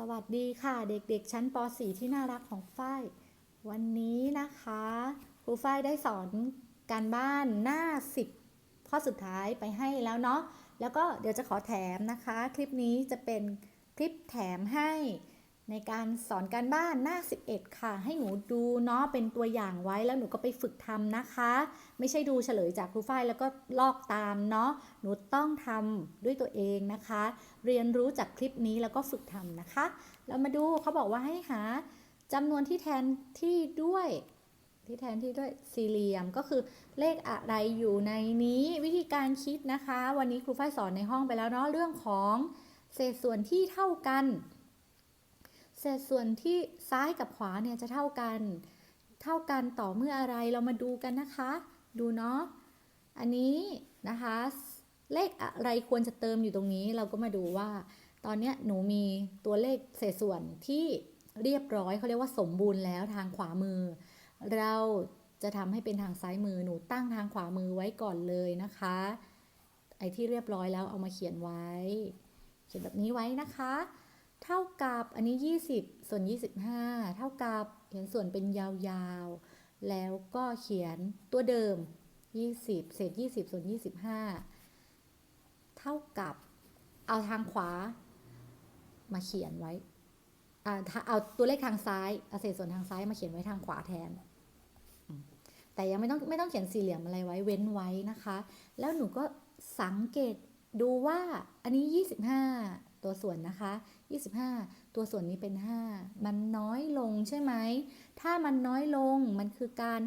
สวัสดีค่ะเด็กๆ ชั้นป .4 ที่น่ารักของฝ้าย วันนี้นะคะครูฝ้ายได้สอนการบ้านหน้า 10 ข้อสุดท้ายไปให้แล้วเนาะแล้วก็เดี๋ยวจะขอแถมนะคะ คลิปนี้จะเป็นคลิปแถมให้ ในการสอนการบ้านหน้า 11 ค่ะ ให้หนูดูเนาะเป็นตัวอย่างไว้แล้วหนูก็ไปฝึกทำนะคะ ไม่ใช่ดูเฉลยจากครูฝ้ายแล้วก็ลอกตามเนาะหนูต้องทำด้วยตัวเองนะคะ เรียนรู้จากคลิปนี้แล้วก็ฝึกทำนะคะเรามาดูเขาบอกว่าให้หาจำนวนที่แทนที่ด้วยที่แทนที่ด้วยสี่เหลี่ยมก็คือเลขอะไรอยู่ในนี้วิธีการคิดนะคะ วันนี้ครูฝ้ายสอนในห้องไปแล้วเนาะเรื่องของเศษส่วนที่เท่ากัน ศษส่วนที่ซ้ายกับขวาเนี่ยจะเท่ากัน เท่ากันต่อเมื่ออะไรเรามาดูกันนะคะ ดูเนาะ อันนี้นะคะ เลขอะไรควรจะเติมอยู่ตรงนี้เราก็มาดูว่า ตอนเนี้ยหนูมีตัวเลขเศษส่วนที่เรียบร้อยเขาเรียกว่าสมบูรณ์แล้วทางขวามือ เราจะทำให้เป็นทางซ้ายมือหนูตั้งทางขวามือไว้ก่อนเลยนะคะ ไอ้ที่เรียบร้อยแล้วเอามาเขียนไว้ เขียนแบบนี้ไว้นะคะ เท่ากับอันนี้ 20 ส่วน 25 เท่ากับเขียนส่วนเป็นยาวๆ แล้วก็เขียนตัวเดิม 20 เศษ 20 ส่วน 25 เท่ากับเอาทางขวามาเขียนไว้อ่าเอาตัวเลขทางซ้ายเอาเศษส่วนทางซ้ายมาเขียนไว้ทางขวาแทน แต่ยังไม่ต้องไม่ต้องเขียนสี่เหลี่ยมอะไรไว้เว้นไว้นะคะ แล้วหนูก็สังเกตดูว่าอันนี้ 25 ตัวส่วนนะคะ 25 ตัวส่วนนี้เป็น 5 มันน้อยลงใช่ไหม ถ้ามันน้อยลงมันคือการ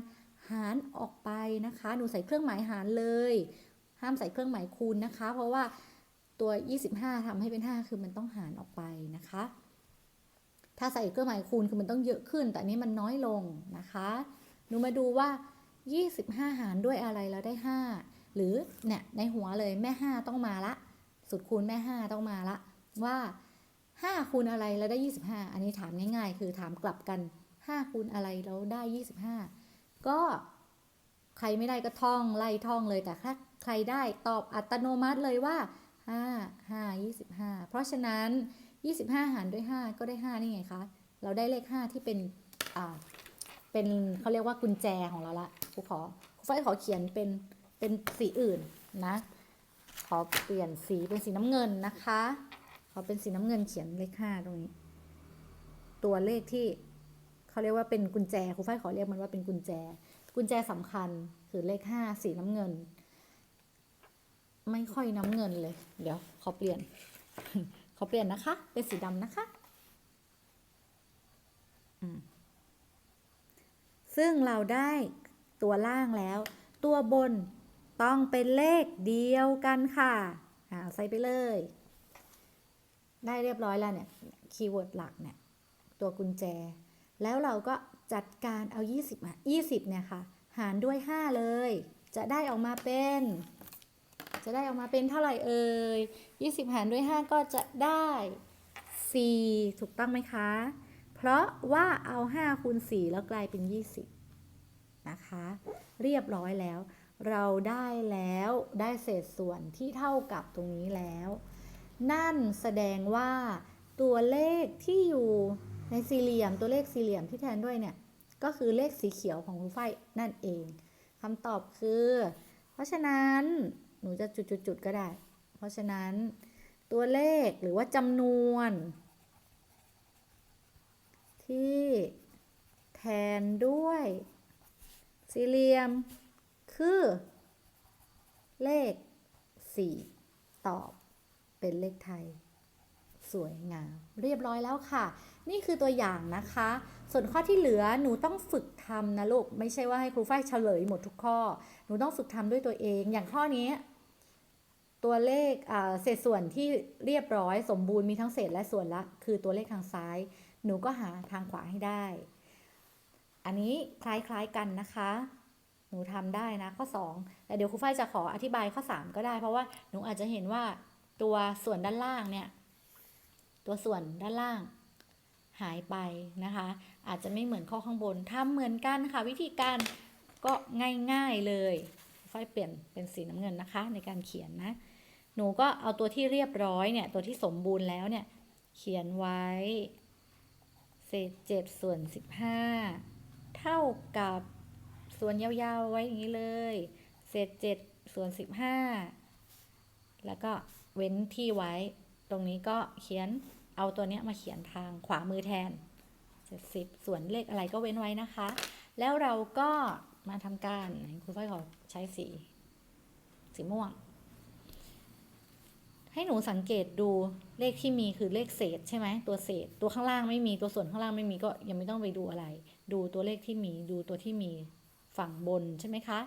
หารออกไปนะคะ หนูใส่เครื่องหมายหารเลย ห้ามใส่เครื่องหมายคูณนะคะ เพราะว่าตัว 25ทำให้เป็น 5 คือมันต้องหารออกไปนะคะ ถ้าใส่เครื่องหมายคูณคือมันต้องเยอะขึ้น แต่นนี้มันน้อยลงนะคะ หนูมาดูว่า 25 หารด้วยอะไรแล้วได้ 5 หรือเนี่ยในหัวเลยแม่ 5 ต้องมาละ สุดคูณแม่ 5 ต้องมาละว่า 5คูณอะไรแล้วได้ 25 อันนี้ถามง่ายๆ คือถามกลับกัน 5คูณอะไรแล้วได้ 25 ก็ใครไม่ได้ก็ท่องไล่ท่องเลยแต่ถ้าใครได้ตอบอัตโนมัติเลยว่า 5 5 25 เพราะฉะนั้น 25 หารด้วย 5 ก็ได้ 5 นี่ไงคะ เราได้เลข 5 ที่เป็นอ่าเป็นเขาเรียกว่ากุญแจของเราละครูขอครูฝ้ายขอเขียนเป็นเป็นสีอื่นนะ ขอเปลี่ยนสีเป็นสีน้ำเงินนะคะ ขอเป็นสีน้ำเงินเขียนเลข5ตรงนี้ ตัวเลขที่เขาเรียกว่าเป็นกุญแจครูฝ้ายขอเรียกมันว่าเป็นกุญแจ กุญแจสำคัญคือเลข5สีน้ำเงิน ไม่ค่อยน้ำเงินเลย เดี๋ยวขอเปลี่ยนขอเปลี่ยนนะคะ เป็นสีดำนะคะซึ่งเราได้ตัวล่างแล้ว ตัวบนต้องเป็นเลขเดียวกันค่ะ อ่าใส่ไปเลย ได้เรียบร้อยแล้วเนี่ยคีย์เวิร์ดหลักเนี่ยตัวกุญแจ แล้วเราก็จัดการเอา 20มา20 เนี่ยค่ะ หารด้วย 5 เลย จะได้ออกมาเป็น จะได้ออกมาเป็นเท่าไหร่เอ่ย20 หารด้วย 5 ก็จะได้ 4 ถูกต้องไหมคะ เพราะว่าเอา 5 คูณ 4 แล้วกลายเป็น 20 นะคะ เรียบร้อยแล้ว เราได้แล้วได้เศษส่วนที่เท่ากับตรงนี้แล้ว นั่นแสดงว่าตัวเลขที่อยู่ในสี่เหลี่ยมตัวเลขสี่เหลี่ยมที่แทนด้วยเนี่ย ก็คือเลขสีเขียวของรูฝ้ายนั่นเองคำตอบคือ เพราะฉะนั้นหนูจะจุดๆๆก็ได้ เพราะฉะนั้นตัวเลขหรือว่าจำนวน ที่แทนด้วย สี่เหลี่ยม คือ เลข 4 ตอบ เป็นเลขไทย สวยงาม เรียบร้อยแล้วค่ะ นี่คือตัวอย่างนะคะ ส่วนข้อที่เหลือหนูต้องฝึกทำนะลูก ไม่ใช่ว่าให้ครูฝ้ายเฉลยหมดทุกข้อ หนูต้องฝึกทำด้วยตัวเอง อย่างข้อนี้ตัวเลขเศษส่วนที่เรียบร้อยสมบูรณ์มีทั้งเศษและส่วนละ คือตัวเลขทางซ้าย หนูก็หาทางขวาให้ได้ อันนี้คล้ายๆกันนะคะ หนูทำได้นะข้อ 2 แต่เดี๋ยวครูฝ้ายจะขออธิบายข้อ 3 ก็ได้ เพราะว่าหนูอาจจะเห็นว่า ตัวส่วนด้านล่างเนี่ย ตัวส่วนด้านล่างหายไปนะคะ อาจจะไม่เหมือนข้อข้างบนทำเหมือนกันค่ะ วิธีการก็ง่ายๆเลยไฟเปลี่ยนเป็นสีน้ำเงินนะคะ ในการเขียนนะ หนูก็เอาตัวที่เรียบร้อยเนี่ย ตัวที่สมบูรณ์แล้วเนี่ย เขียนไว้ เศษเจ็ดส่วนสิบห้าเท่ากับส่วนยาวๆไว้อย่างนี้เลย เศษเจ็ดส่วนสิบห้าแล้วก็ เว้นที่ไว้ ตรงนี้ก็เขียนเอาตัวเนี้ยมาเขียนทางขวามือแทน 70 ส่วนเลขอะไรก็เว้นไว้นะคะ แล้วเราก็มาทำการไหนครูฝ้ายขอใช้สี สีม่วง ให้หนูสังเกตดูเลขที่มีคือเลขเศษใช่ไหมตัวเศษตัวข้างล่างไม่มีตัวส่วนข้างล่างไม่มีก็ยังไม่ต้องไปดูอะไร ดูตัวเลขที่มีดูตัวที่มีฝั่งบนใช่ไหมคะ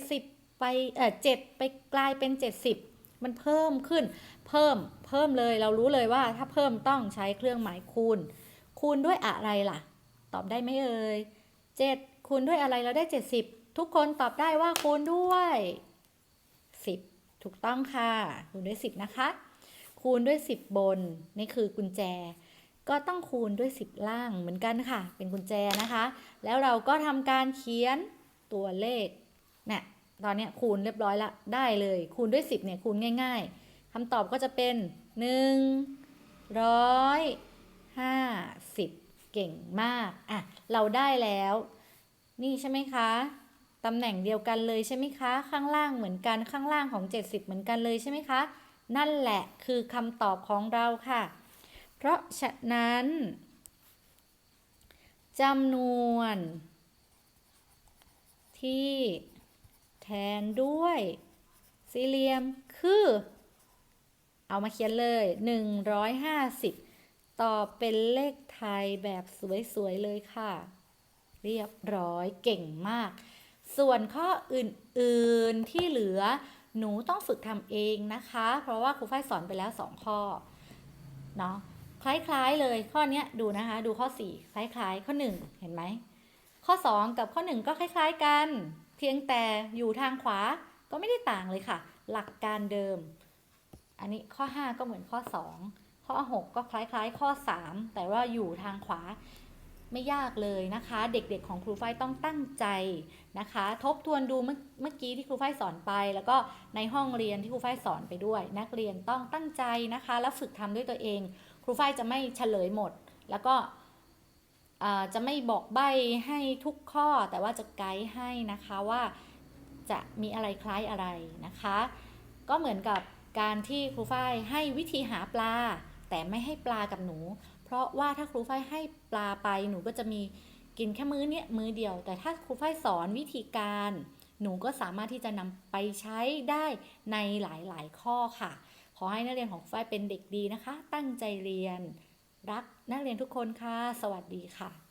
70 ไปเออเจ็ดไปกลายเป็น 70 มันเพิ่มขึ้น เพิ่มเพิ่มเลยเรารู้เลยว่า ถ้าเพิ่มต้องใช้เครื่องหมายคูณ คูณด้วยอะไรล่ะ ตอบได้ไหมเอ่ย7คูณด้วยอะไรเราได้ 70 ทุกคนตอบได้ว่าคูณด้วย 10 ถูกต้องค่ะ คูณด้วย 10 นะคะ คูณด้วย 10 บนนี่คือกุญแจ ก็ต้องคูณด้วย 10 ล่างเหมือนกันค่ะ เป็นกุญแจนะคะ แล้วเราก็ทำการเขียนตัวเลขเนี่ย ตอนนี้คูณเรียบร้อยละได้เลย คูณด้วย 10เนี่ยคูณง่าย ๆคำตอบก็จะเป็น1ร้อยห้าสิบเก่งมากอะเราได้แล้ว นี่ใช่ไหมคะตำแหน่งเดียวกันเลยใช่ไหมคะ ข้างล่างเหมือนกันข้างล่างของ 70 เหมือนกันเลยใช่ไหมคะ นั่นแหละคือคำตอบของเราค่ะ เพราะฉะนั้นจำนวนที่ นด้วย สี่เหลี่ยมคือ เอามาเขียนเลย 150ตอบเป็นเลขไทยแบบสวยๆเลยค่ะ เรียบร้อยเก่งมาก ส่วนข้ออื่นๆที่เหลือหนูต้องฝึกทำเองนะคะ เพราะว่าครูฝ้ายสอนไปแล้ว 2 ข้อ เนาะคล้ายๆเลยข้อนี้ดูนะคะ ดูข้อ 4 คล้ายๆ ข้อ 1 เห็นไหม ข้อ 2 กับข้อ 1 ก็คล้าย ๆกัน เพียงแต่อยู่ทางขวาก็ไม่ได้ต่างเลยค่ะ หลักการเดิม อันนี้ข้อ 5 ก็เหมือนข้อ 2 ข้อ 6 ก็คล้ายๆ ข้อ 3 แต่ว่าอยู่ทางขวาไม่ยากเลยนะคะ เด็กๆของครูฝ้ายต้องตั้งใจนะคะ ทบทวนดูเมื่อกี้ที่ครูฝ้ายสอนไป แล้วก็ในห้องเรียนที่ครูฝ้ายสอนไปด้วย นักเรียนต้องตั้งใจนะคะ แล้วฝึกทำด้วยตัวเอง ครูฝ้ายจะไม่เฉลยหมด แล้วก็ จะไม่บอกใบให้ทุกข้อแต่ว่าจะไกด์ให้นะคะว่าจะมีอะไรคล้ายอะไรนะคะ ก็เหมือนกับการที่ครูฝ้ายให้วิธีหาปลา แต่ไม่ให้ปลากับหนู เพราะว่าถ้าครูฝ้ายให้ปลาไปหนูก็จะมีกินแค่มื้อเนี้ยมื้อเดียว แต่ถ้าครูฝ้ายสอนวิธีการ หนูก็สามารถที่จะนำไปใช้ได้ในหลายๆ ข้อค่ะ ขอให้นักเรียนของฝ้ายเป็นเด็กดีนะคะ ตั้งใจเรียน รักนักเรียนทุกคนค่ะ สวัสดีค่ะ